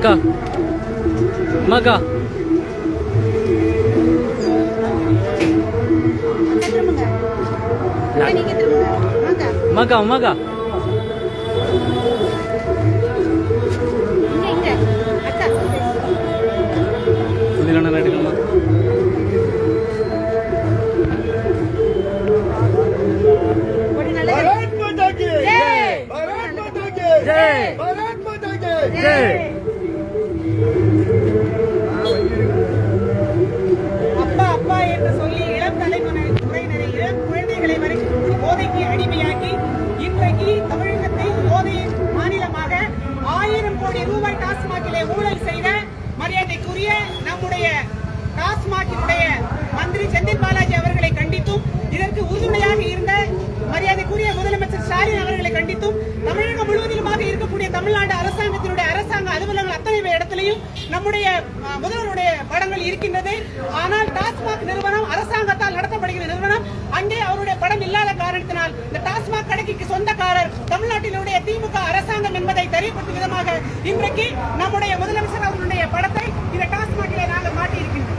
Maka. Maka. Maka, maka. Maga Maga जय! भारत माता की ஜெய் அப்பா அப்பா என்று சொல்லி இளம் தலைமுறை முறையினரை இளம் குழந்தைகளை வரைக்கும் போதைக்கு அடிமையாக்கி இன்றைக்கு தமிழகத்தை போதை மாநிலமாக ஆயிரம் கோடி ரூபாய் டாஸ்மாகிலே ஊழல் செய்த மரியாதைக்குரிய நம்முடைய டாஸ்மாகினுடைய மந்திரி செந்தில் ஸ்டாலின் அவர்களை கண்டித்தும் தமிழகம் முழுவதிலுமாக இருக்கக்கூடிய தமிழ்நாடு அரசாங்கத்தினுடைய அரசாங்க அலுவலகங்கள் அத்தனை இடத்திலையும் நம்முடைய முதல்வருடைய படங்கள் இருக்கின்றது. ஆனால் டாஸ்மாக் நிறுவனம் அரசாங்கத்தால் நடத்தப்படுகிற நிறுவனம் அங்கே அவருடைய படம் இல்லாத காரணத்தினால் இந்த டாஸ்மாக் கடைக்கு சொந்தக்காரர் தமிழ்நாட்டினுடைய திமுக அரசாங்கம் என்பதை தெரியப்படுத்தும் விதமாக இன்றைக்கு நம்முடைய முதலமைச்சர் அவர்களுடைய படத்தை இந்த டாஸ்மாகிலே நாங்கள் மாட்டியிருக்கின்றோம்.